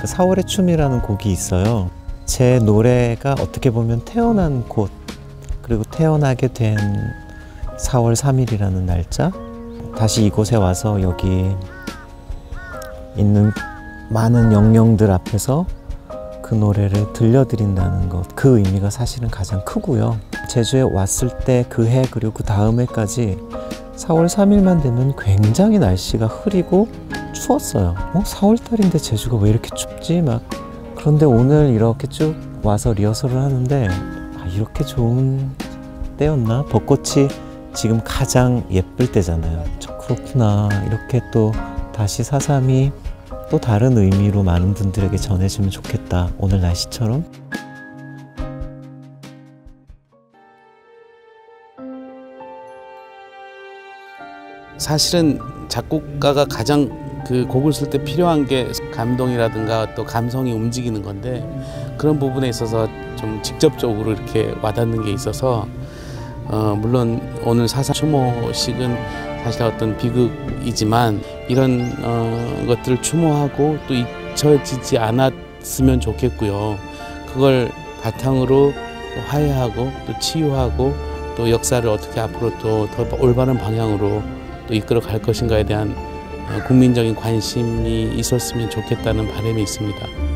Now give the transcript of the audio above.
그 4월의 춤이라는 곡이 있어요. 제 노래가 어떻게 보면 태어난 곳 그리고 태어나게 된 4월 3일이라는 날짜 다시 이곳에 와서 여기 있는 많은 영령들 앞에서 그 노래를 들려드린다는 것, 그 의미가 사실은 가장 크고요. 제주에 왔을 때 그 해 그리고 그 다음 해까지 4월 3일만 되면 굉장히 날씨가 흐리고 추웠어요. 어, 4월 달인데 제주가 왜 이렇게 춥지? 막 그런데 오늘 이렇게 쭉 와서 리허설을 하는데 아, 이렇게 좋은 때였나? 벚꽃이 지금 가장 예쁠 때잖아요. 저 그렇구나. 이렇게 또 다시 사삼이 또 다른 의미로 많은 분들에게 전해지면 좋겠다. 오늘 날씨처럼. 사실은 작곡가가 가장 그 곡을 쓸 때 필요한 게 감동이라든가 또 감성이 움직이는 건데 그런 부분에 있어서 좀 직접적으로 이렇게 와닿는 게 있어서 어 물론 오늘 사사 추모식은 사실 어떤 비극이지만 이런 어 것들을 추모하고 또 잊혀지지 않았으면 좋겠고요. 그걸 바탕으로 화해하고 또 치유하고 또 역사를 어떻게 앞으로 또 더 올바른 방향으로 또 이끌어 갈 것인가에 대한 어, 국민적인 관심이 있었으면 좋겠다는 바람이 있습니다.